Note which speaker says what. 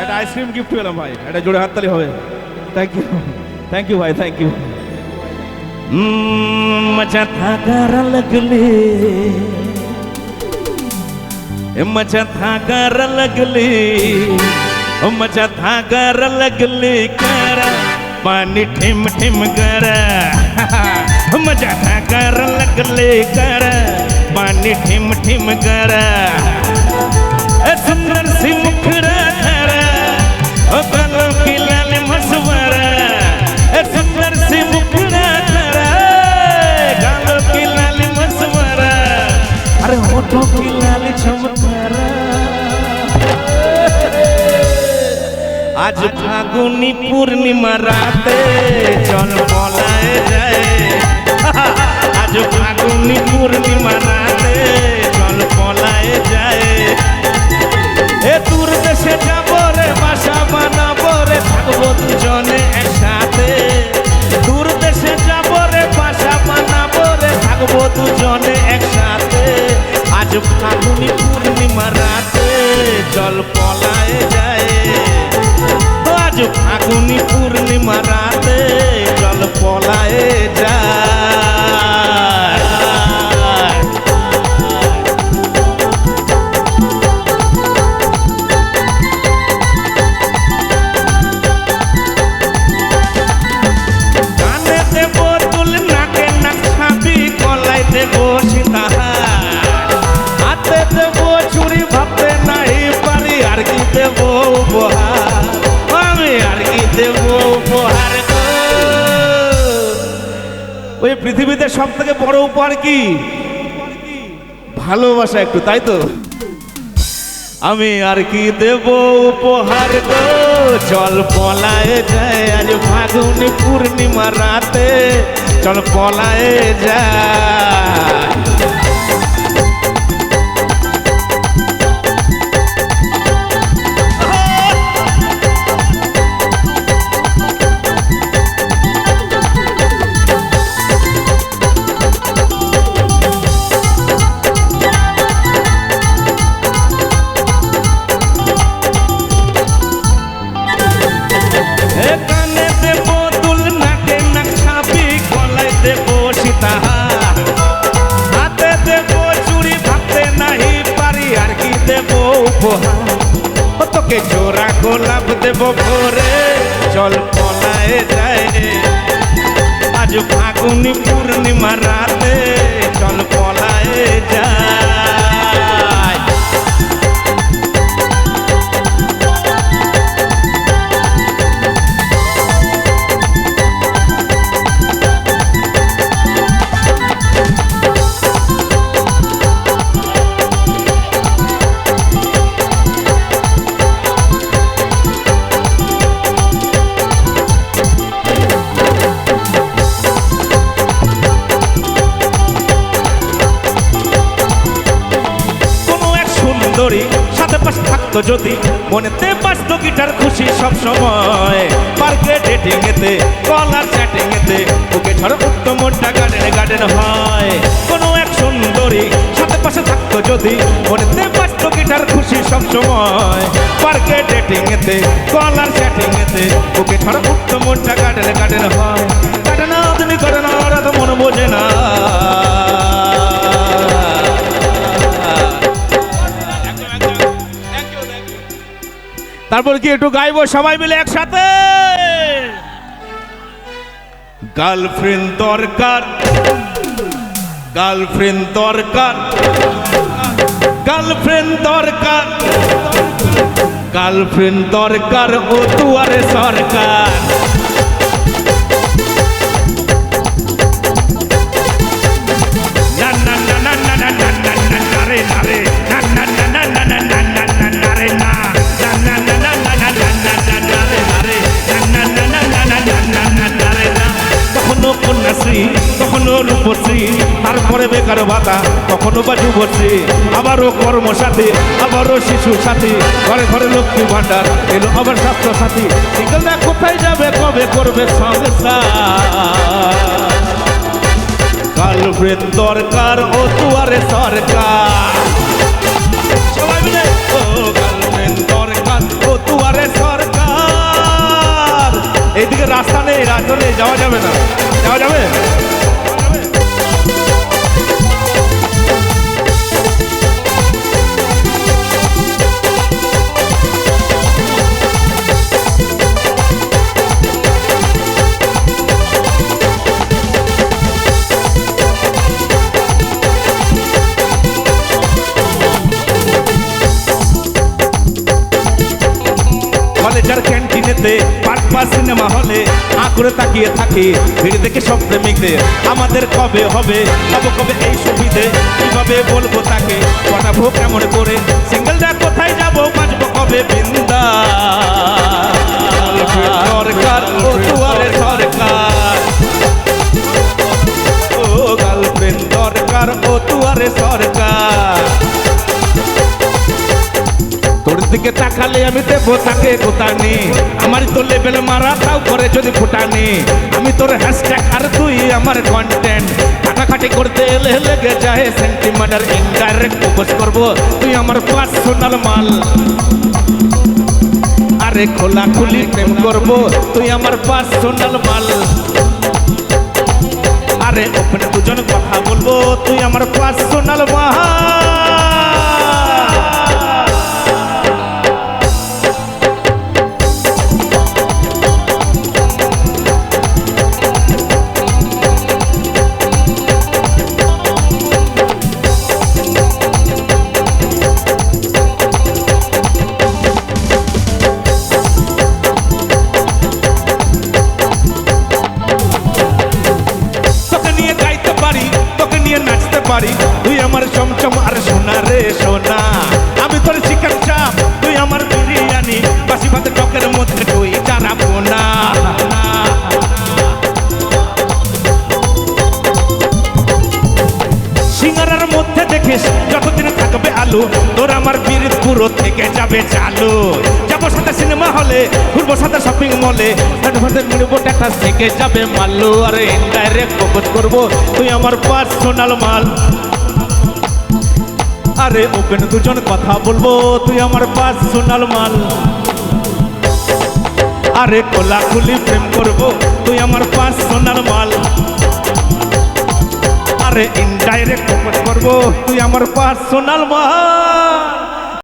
Speaker 1: একটা ice cream gift পেলাম ভাই একটা জোরে হাততালি হবে থ্যাংক ইউ থ্যাংক ইউ ভাই থ্যাংক ইউ मजा धागा लगले मजा धागा लगले मजा धागा लगले कर पानी ठिम ठिम कर मजा धागा लगले कर पानी ठिम ठिम कर আজ ফাগুনি পূর্ণিমা রাতে চল বলায় যায়। আজ ফাগুনি পূর্ণিমা রাতে চল বলায় যায়। এ দূর দেশে যাব রে, বাসা বানাবো রে, থাকব দুজনে একসাথে। দূর দেশে যাব রে, বাসা বানাবো রে, থাকব দুজনে একসাথে। আজ ফাগুনি পূর্ণিমা রাতে ফাগুনি পূর্ণিমা রাতে জল পলায় যায়। কানে দেব তুল নাকে নাক ছাবি গলায় দেব সীতাহার। হাতে দেব, চুরি ভাবতে নাই পারি, আর কি দেব উপহার? ওই পৃথিবীতে সব থেকে বড় উপহার কি? ভালোবাসা একটু, তাই তো? আমি আর কি দেব উপহার গো? চল পলায় যায় আজ ফাগুন পূর্ণিমা রাতে। চল পলায়ে যায় তোকে জোড়া গোলাপ দেব ভোরে? চল পলায় যায় আজ ফাগুনি পূর্ণিমা রাতে চল সুন্দরী, সাথে পাশে থাকতো যদি। মনেতে বাঁচতো গিটার খুশি সব সময় পার্কে ডেটিং এতে কলার চ্যাটিং এতে ওকে ছাড়ো উত্তম গার্ডেন গার্ডেন হয়। কোনো এক সুন্দরী, সাথে পাশে থাকতো যদি। মনেতে বাঁচতো গিটার খুশি সব সময় পার্কে ডেটিং এতে কলার চ্যাটিং এতে ওকে ছাড়ো উত্তম গার্ডেন গার্ডেন হয়। তারপর কি একটু গাইবো? সবাই মিলে একসাথে। গার্লফ্রেন্ড দরকার। গার্লফ্রেন্ড দরকার। গার্লফ্রেন্ড দরকার। গার্লফ্রেন্ড দরকার, ও তুয়ারে সরকার। যুবশ্রী কখনো রূপশ্রী তারপরে বেকার ভাতা কখনো বা যুবশ্রী আবারও কর্ম সাথী আবারও শিশু সাথী, ঘরে ঘরে লক্ষ্মী ভাণ্ডার, এলো আবার স্বাস্থ্য সাথী না কোথায় যাবে, কবে করবে সংসার? গার্লফ্রেন্ড দরকার ও তুয়ারে সরকার। সবাই দরকার ও সরকার। এদিকে রাস্তা আটলে যাওয়া যাবে না। যাওয়া যাবে? ক্যান্টিনেতে পাটপা সিনেমা হলে আঁকুড়ে তাকিয়ে থাকি ভিড় দেখে সব প্রেমিকদের। আমাদের কবে হবে, কবে কবে এই সুবিধে? কীভাবে বলব তাকে? পটাবো কেমন করে? সিঙ্গেল সিঙ্গেলটা কোথায় যাব বাঁচবো কবে বৃন্দা সরকার ও দুয়ারে সরকার। ও গার্লফ্রেন্ড, দরকার ও দুয়ারে সরকার। দিকে তাকালে আমি দেবো তাকে কোতানি আমার তো লেভেল মারা তাও করে যদি ফুটানি। আমি তোর হ্যাশট্যাগ আর তুই আমার কন্টেন্ট কাটাকাটি করতে এলে লেগে যায় সেন্টিমিটার ইনডাইরেক্ট ফোকাস করব। তুই আমার পার্সোনাল মাল। আরে খোলা খুলি প্রেম করব। তুই আমার পার্সোনাল মাল। আরে ওপেন দুজন কথা বলব। তুই আমার পার্সোনাল মাল। যাবে চালু। যাব সাথে সিনেমা হলে ঘুরবো সাথে শপিং মলে ভাতে মিলবো টাকা থেকে যাবে মাল্লু। আরে ইনডাইরেক্ট ফোকাস করব তুই আমার পার্সোনাল মাল। আরে ওপেন দুজন কথা বলব, তুই আমার পার্সোনাল মাল। আরে কোলাকুলি প্রেম করব, তুই আমার পার্সোনাল মাল। আরে ইনডাইরেক্ট ফোকাস করব, তুই আমার পার্সোনাল মাল।